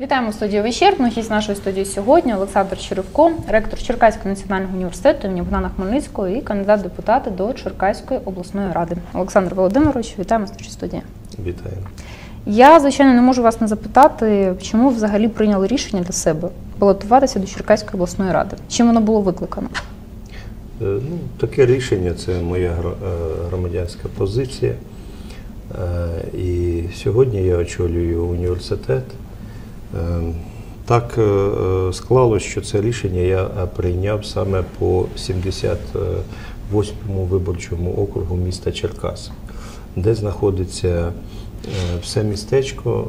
Вітаємо в студії вечірну. Гість нашої студії сьогодні Олександр Черевко, ректор Черкаського національного університету імені Богдана Хмельницького і кандидат депутата до Черкаської обласної ради. Олександр Володимирович, вітаємо в нашій студії. Вітаю. Я, звичайно, не можу вас не запитати, чому ви взагалі прийняли рішення для себе балотуватися до Черкаської обласної ради. Чим воно було викликано? Е, Ну, таке рішення це моя е, громадянська позиція. Е, І сьогодні я очолюю університет. Е, Так е, е, склалось, що це рішення я е, прийняв саме по 78-му виборчому округу міста Черкас, де знаходиться все містечко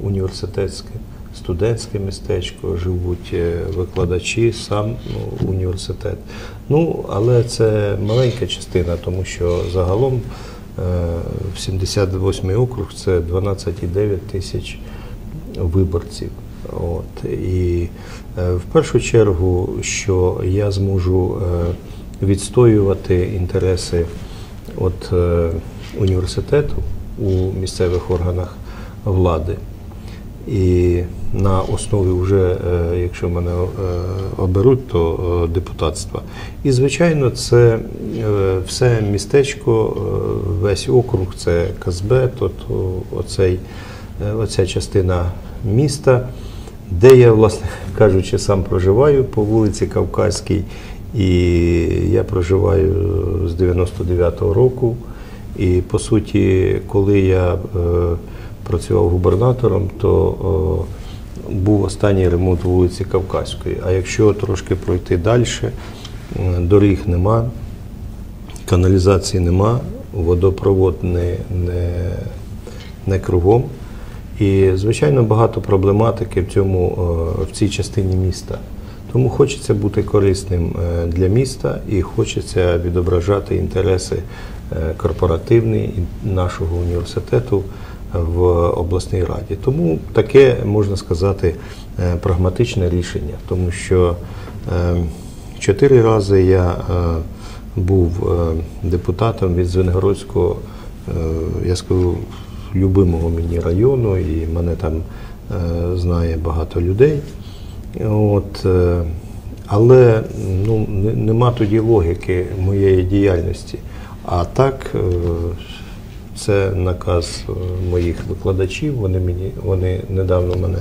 університетське, студентське містечко, живуть викладачі, сам ну, університет. Ну, але це маленька частина, тому що загалом в 78-й округ це 12,9 тисяч виборців. От. І е, в першу чергу, що я зможу е, відстоювати інтереси от, е, університету у місцевих органах влади. І на основі вже, якщо мене оберуть, то депутатства. І, звичайно, це все містечко, весь округ, це Казбе, тобто оцей, оця частина міста, де я, власне кажучи, сам проживаю по вулиці Кавказькій. І я проживаю з 99-го року. І по суті, коли я е, працював губернатором, то е, був останній ремонт вулиці Кавказької. А якщо трошки пройти далі, е, доріг нема, каналізації нема, водопровод не, не, не кругом. І, звичайно, багато проблематики в, цьому, е, в цій частині міста. Тому хочеться бути корисним е, для міста і хочеться відображати інтереси е, корпоративні нашого університету в обласній раді. Тому таке можна сказати прагматичне рішення, тому що чотири рази я був депутатом від Звенигородського, е, я скажу, любимого мені району, і мене там е, знає багато людей. От, е, але ну, нема тоді логіки моєї діяльності. А так, е, це наказ моїх викладачів. Вони мені вони недавно мене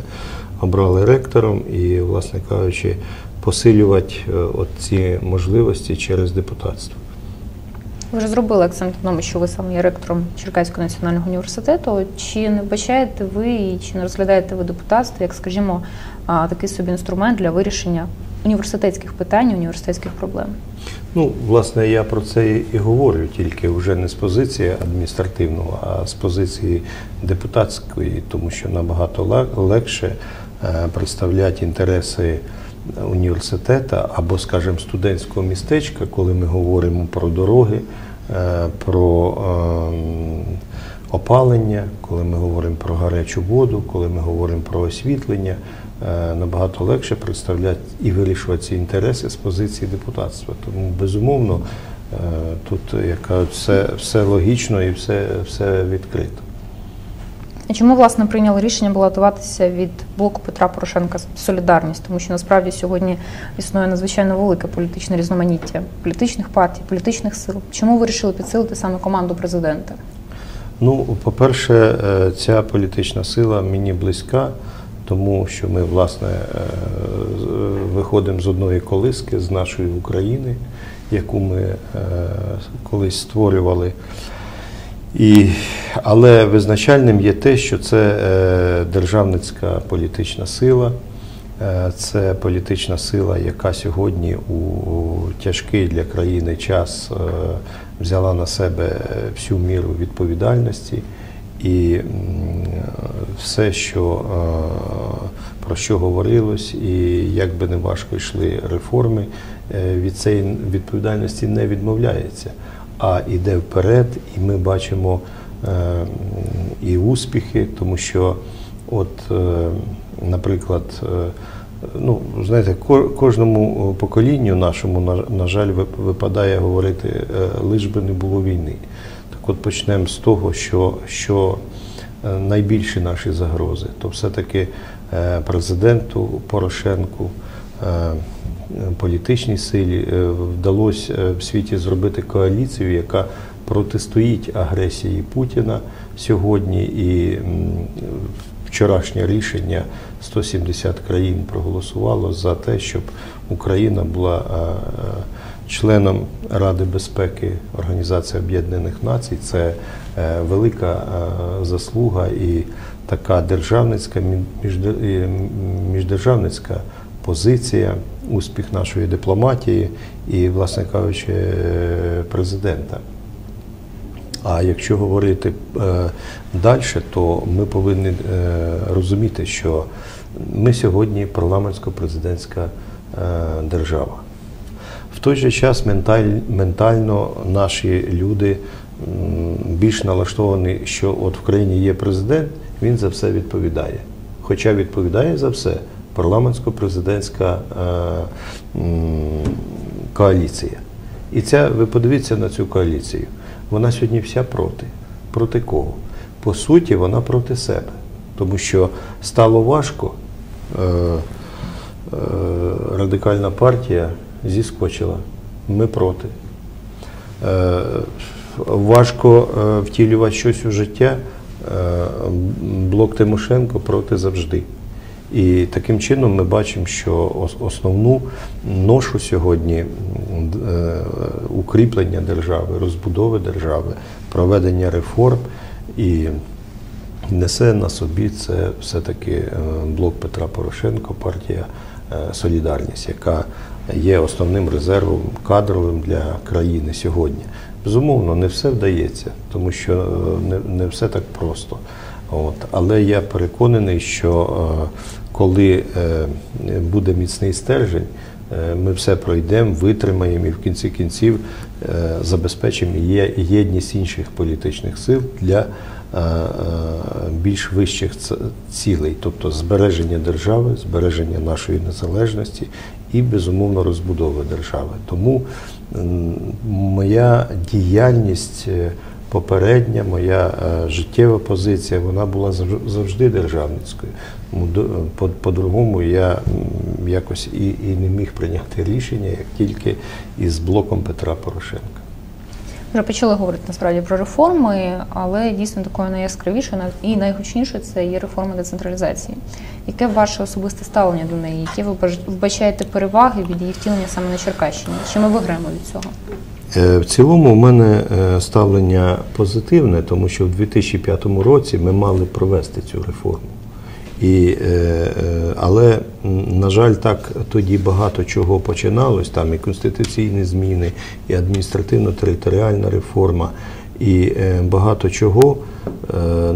обрали ректором і, власне кажучи, посилювати от ці можливості через депутатство. Ви вже зробили акцент на тому, що ви саме є ректором Черкаського національного університету. Чи не вбачаєте ви і чи не розглядаєте ви депутатство як, скажімо, такий собі інструмент для вирішення університетських питань, університетських проблем? Ну, власне, я про це і говорю, тільки вже не з позиції адміністративного, а з позиції депутатської, тому що набагато ле- легше е, представляти інтереси університету або, скажімо, студентського містечка, коли ми говоримо про дороги, е, про ем, опалення, коли ми говоримо про гарячу воду, коли ми говоримо про освітлення, е, набагато легше представляти і вирішувати ці інтереси з позиції депутатства. Тому, безумовно, е, тут як кажуть, все, все логічно і все, все відкрито. А чому власне прийняли рішення балотуватися від блоку Петра Порошенка Солідарність? Тому що насправді сьогодні існує надзвичайно велике політичне різноманіття політичних партій, політичних сил. Чому ви вирішили підсилити саме команду президента? Ну, по-перше, е, ця політична сила мені близька, тому що ми, власне, е, виходимо з одної колиски, з нашої України, яку ми е, колись створювали. І, але визначальним є те, що це е, державницька політична сила. Е, Це політична сила, яка сьогодні у тяжкий для країни час е, взяла на себе всю міру відповідальності і все, що, про що говорилось, і як би не важко йшли реформи, від цієї відповідальності не відмовляється, а йде вперед, і ми бачимо е, і успіхи, тому що, от, е, наприклад, е, Ну, знаєте, ко- кожному поколінню нашому, на, жаль, вип- випадає говорити, лиш би не було війни. Так от почнемо з того, що, що найбільші наші загрози, то все-таки президенту Порошенку, політичній силі е, вдалося е, в світі зробити коаліцію, яка протистоїть агресії Путіна сьогодні. І вчорашнє рішення 170 країн проголосувало за те, щоб Україна була е, е, членом Ради безпеки Організації Об'єднаних Націй. Це е, велика е, заслуга і така державницька міждержавницька позиція, успіх нашої дипломатії і, власне кажучи, е, президента. А якщо говорити е, далі, то ми повинні е, розуміти, що ми сьогодні парламентсько-президентська держава. В той же час ментально наші люди більш налаштовані, що от в країні є президент, він за все відповідає. Хоча відповідає за все парламентсько-президентська е, коаліція. І ця, ви подивіться на цю коаліцію. Вона сьогодні вся проти. Проти кого? По суті, вона проти себе. Тому що стало важко. Е, е, радикальна партія зіскочила. Ми проти. Важко втілювати щось у життя. Блок Тимошенко проти завжди. І таким чином ми бачимо, що основну ношу сьогодні е, укріплення держави, розбудови держави, проведення реформ і несе на собі це все-таки е, блок Петра Порошенко, партія е, Солідарність, яка є основним резервом кадровим для країни сьогодні. Безумовно, не все вдається, тому що не все так просто. От. Але я переконаний, що е, коли е, буде міцний стержень, е, ми все пройдемо, витримаємо і в кінці кінців забезпечимо єдність інших політичних сил для більш вищих цілей, тобто збереження держави, збереження нашої незалежності і безумовно розбудови держави. Тому моя діяльність. Е, Попередня моя е, життєва позиція вона була завжди державницькою. По- По-другому я якось і, і не міг прийняти рішення, як тільки із блоком Петра Порошенка. Вже почали говорити насправді про реформи, але дійсно такою найяскравішою і найгучнішою це є реформа децентралізації. Яке ваше особисте ставлення до неї? Які ви вбачаєте переваги від її втілення саме на Черкащині? Чи ми виграємо від цього? Е, В цілому, у мене е, ставлення позитивне, тому що в 2005 році ми мали провести цю реформу. І, е, але, на жаль, так тоді багато чого починалось, там і конституційні зміни, і адміністративно-територіальна реформа, і багато чого.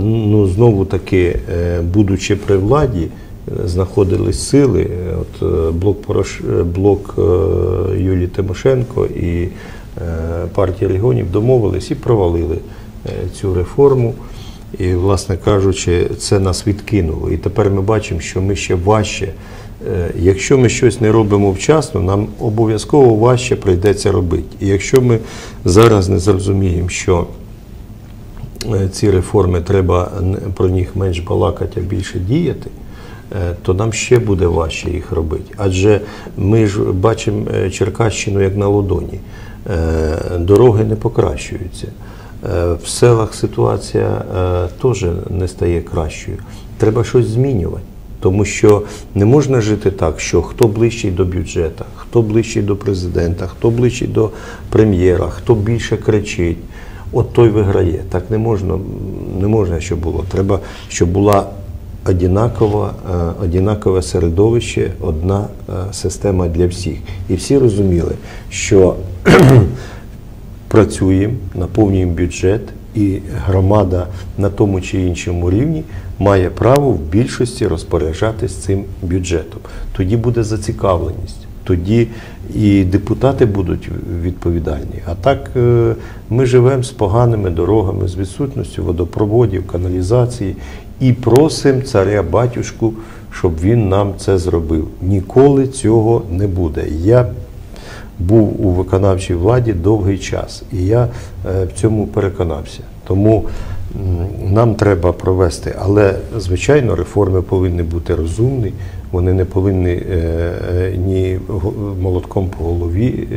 Ну, знову таки, будучи при владі, знаходились сили. От блок Порош... блок Юлії Тимошенко і е, партія регіонів домовились і провалили е, цю реформу. І, власне кажучи, це нас відкинуло. І тепер ми бачимо, що ми ще важче. Е, Якщо ми щось не робимо вчасно, нам обов'язково важче прийдеться робити. І якщо ми зараз не зрозуміємо, що ці реформи треба про них менш балакати, а більше діяти, то нам ще буде важче їх робити. Адже ми ж бачимо Черкащину як на ладоні. Е, Дороги не покращуються. Е, В селах ситуація е, теж не стає кращою. Треба щось змінювати. Тому що не можна жити так, що хто ближчий до бюджету, хто ближчий до президента, хто ближчий до прем'єра, хто більше кричить, от той виграє. Так не можна, не можна, щоб було. Треба, щоб була одинакова, е, одинакове середовище, одна система для всіх. І всі розуміли, що працюємо, наповнюємо бюджет, і громада на тому чи іншому рівні має право в більшості розпоряджатись цим бюджетом. Тоді буде зацікавленість. Тоді і депутати будуть відповідальні. А так е, ми живемо з поганими дорогами, з відсутністю водопроводів, каналізації і просимо царя батюшку, щоб він нам це зробив. Ніколи цього не буде. Я був у виконавчій владі довгий час, і я е, в цьому переконався. Тому нам треба провести. Але, звичайно, реформи повинні бути розумні, вони не повинні е, е, ні молотком по голові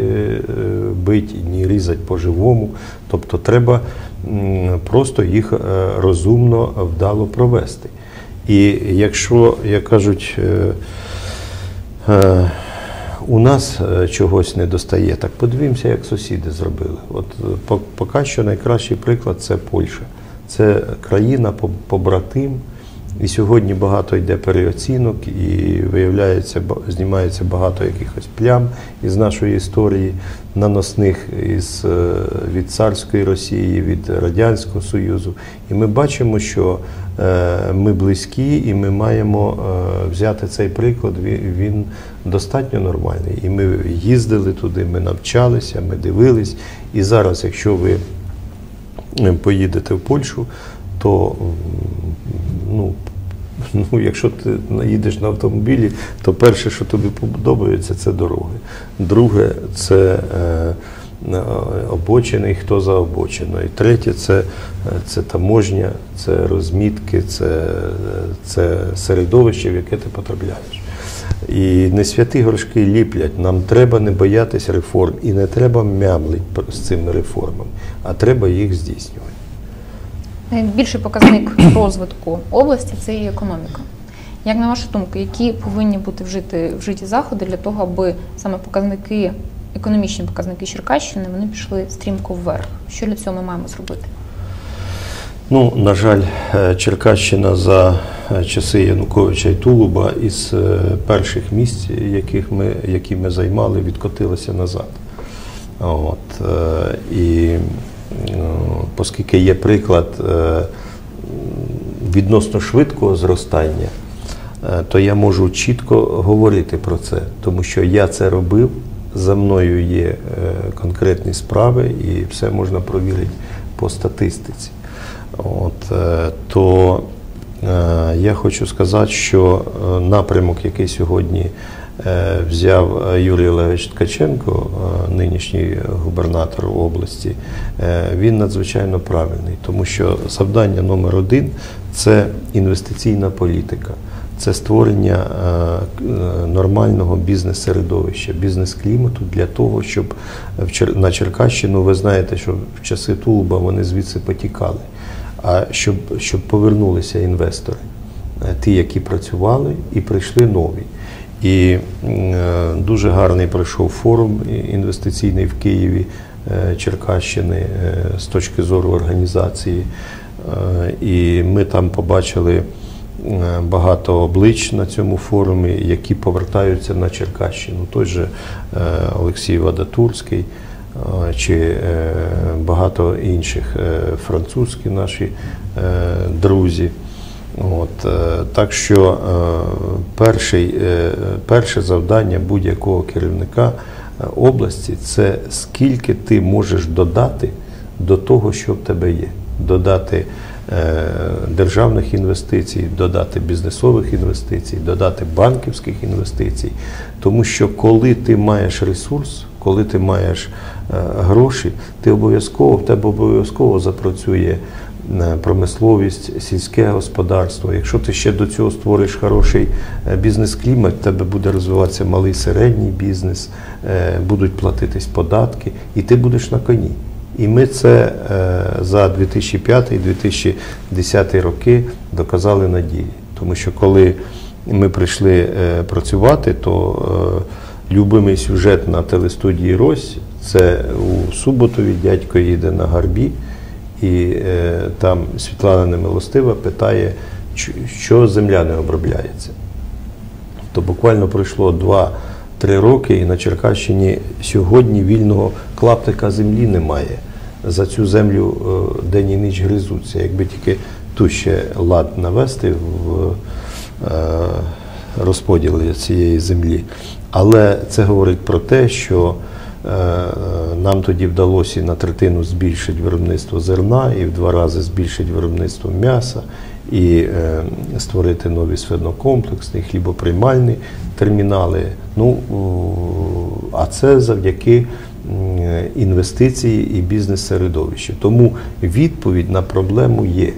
бити, ні різати по-живому. Тобто треба просто їх розумно, вдало провести. І якщо, як кажуть, у нас е, чогось не достає, так подивімося, як сусіди зробили. От е, по- поки що найкращий приклад це Польща. Це країна по- побратим. І сьогодні багато йде переоцінок, і виявляється, знімається багато якихось плям із нашої історії, наносних із, е, від царської Росії, від Радянського Союзу. І ми бачимо, що е, ми близькі, і ми маємо е, взяти цей приклад. Він, достатньо нормальний. І ми їздили туди, ми навчалися, ми дивились. І зараз, якщо ви поїдете в Польщу, то ну, ну, якщо ти їдеш на автомобілі, то перше, що тобі подобається, це дороги. Друге, це е, е, обочини і хто за обочиною. Третє це, е, це таможня, це розмітки, це, це середовище, в яке ти потрапляєш. І не святі горшки ліплять. Нам треба не боятися реформ і не треба мямлити з цими реформами, а треба їх здійснювати. Найбільший показник розвитку області це і економіка. Як на вашу думку, які повинні бути вжити, вжиті заходи для того, аби саме показники, економічні показники Черкащини, вони пішли стрімко вверх? Що для цього ми маємо зробити? Ну, на жаль, е, Черкащина за е, часи Януковича і Тулуба із е, перших місць, яких ми, які ми займали, відкотилася назад. От, і оскільки є приклад е, відносно швидкого зростання, е, то я можу чітко говорити про це, тому що я це робив, за мною є е, конкретні справи, і все можна провірити по статистиці. От, то я хочу сказати, що напрямок, який сьогодні взяв е, Юрій Олегович Ткаченко, е, нинішній губернатор області, е, він надзвичайно правильний, тому що завдання номер один це інвестиційна політика. Це створення е, е, нормального бізнес-середовища, бізнес-клімату для того, щоб на Черкащину, ви знаєте, що в часи Тулуба вони звідси потікали, а щоб, щоб повернулися інвестори, е, ті, які працювали, і прийшли нові. І е, дуже гарний пройшов форум інвестиційний в Києві е, Черкащини е, з точки зору організації. І ми там побачили багато облич на цьому форумі, які повертаються на Черкащину. Той же Олексій Вадатурський чи багато інших французькі наші друзі. От, е, так що е, перший, е, перше завдання будь-якого керівника області це скільки ти можеш додати до того, що в тебе є. Додати державних інвестицій, додати бізнесових інвестицій, додати банківських інвестицій. Тому що коли ти маєш ресурс, коли ти маєш гроші, ти обов'язково в тебе обов'язково запрацює промисловість, сільське господарство. Якщо ти ще до цього створиш хороший е, бізнес-клімат, в тебе буде розвиватися малий середній бізнес, е, будуть платитись податки, і ти будеш на коні. І ми це е, за 2005-2010 роки доказали на ділі. Тому що коли ми прийшли е, працювати, то е, любимий сюжет на телестудії Рось це у Суботові дядько їде на гарбі, і е, там Світлана Немилостива питає, що земля не обробляється. То буквально пройшло 2-3 роки, і на Черкащині сьогодні вільного клаптика землі немає. За цю землю е, день і ніч гризуться. Якби тільки ту ще лад навести в е, розподіл цієї землі. Але це говорить про те, що нам тоді вдалося на третину збільшити виробництво зерна, і в два рази збільшити виробництво м'яса, і е, створити нові свинокомплексні, хлібоприймальні термінали. Ну, а це завдяки інвестиції і бізнес-середовище. Тому відповідь на проблему є.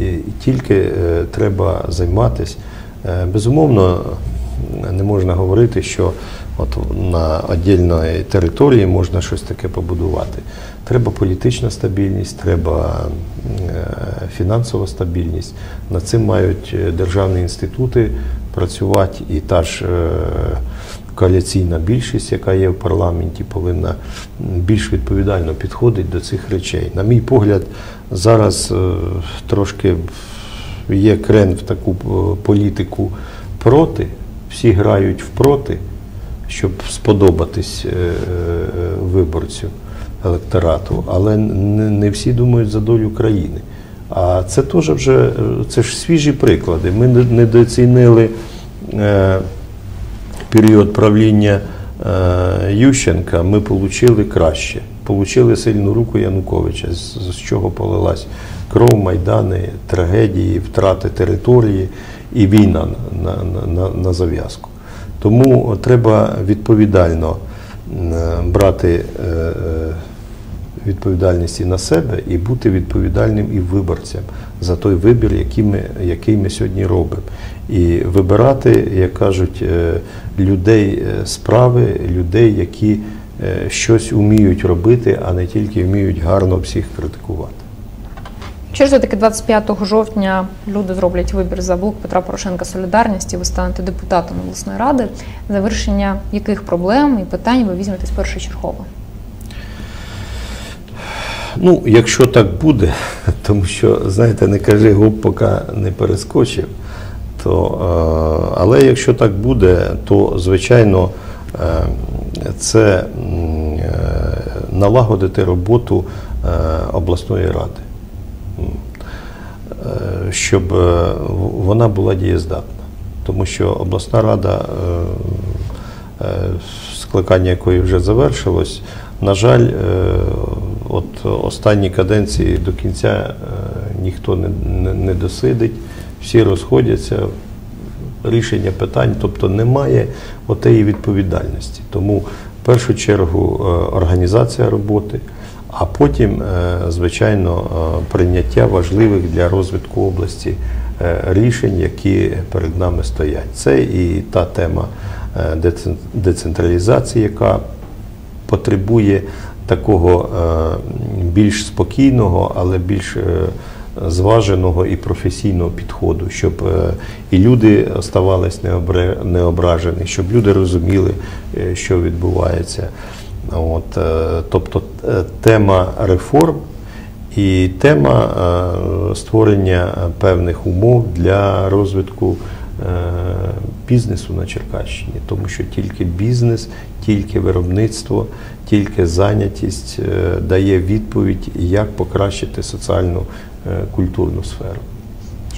І тільки е, треба займатися. Е, Безумовно, не можна говорити, що от на віддільної території можна щось таке побудувати. Треба політична стабільність, треба е, фінансова стабільність. Над цим мають е, державні інститути працювати, і та ж е, коаліційна більшість, яка є в парламенті, повинна більш відповідально підходити до цих речей. На мій погляд, зараз трошки є крен в таку політику проти, всі грають впроти, щоб сподобатись е, е, виборцю електорату, але не, всі думають за долю країни. А це теж вже е, це ж свіжі приклади. Ми не- недооцінили період правління Ющенка, ми отримали краще. Получили сильну руку Януковича, з, з чого полилась кров, майдани, трагедії, втрати території і війна на, на, на, на зав'язку. Тому треба відповідально брати е, е, відповідальність і на себе і бути відповідальним і виборцям за той вибір, який ми, який ми сьогодні робимо. І вибирати, як кажуть, е, людей справи, людей, які щось вміють робити, а не тільки вміють гарно всіх критикувати. Ж таки 25 жовтня люди зроблять вибір за блок Петра Порошенка Солідарність і ви станете депутатом обласної ради, за вирішення яких проблем і питань ви візьметесь першочергово? Ну, якщо так буде, тому що, знаєте, не кажи гоп, поки не перескочив, то, е, але якщо так буде, то звичайно е, це е, налагодити роботу обласної ради, щоб е, вона була дієздатна. Тому що обласна рада, е, е, скликання якої вже завершилось, на жаль, е, от останні каденції до кінця е, ніхто не, не, досидить, всі розходяться, рішення питань, тобто немає отеї відповідальності. Тому в першу чергу е, організація роботи, а потім, е, звичайно, е, прийняття важливих для розвитку області е, рішень, які перед нами стоять. Це і та тема децентралізації, яка потребує такого більш спокійного, але більш зваженого і професійного підходу, щоб і люди оставались неображені, щоб люди розуміли, що відбувається. От, е, тобто е, тема реформ і тема е, створення певних умов для розвитку бізнесу на Черкащині, тому що тільки бізнес, тільки виробництво, тільки зайнятість дає відповідь, як покращити соціальну культурну сферу.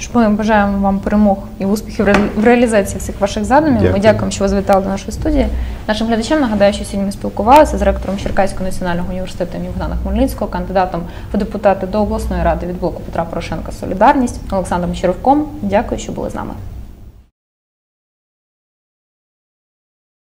Що Ми бажаємо вам перемог і успіхів в реалізації всіх ваших задумів. Ми дякуємо, що ви завітали до нашої студії. Нашим глядачам нагадаю, що сьогодні ми спілкувалися з ректором Черкаського національного університету Богдана Хмельницького, кандидатом в депутати до обласної ради від блоку Петра Порошенка Солідарність Олександром Черевком. Дякую, що були з нами.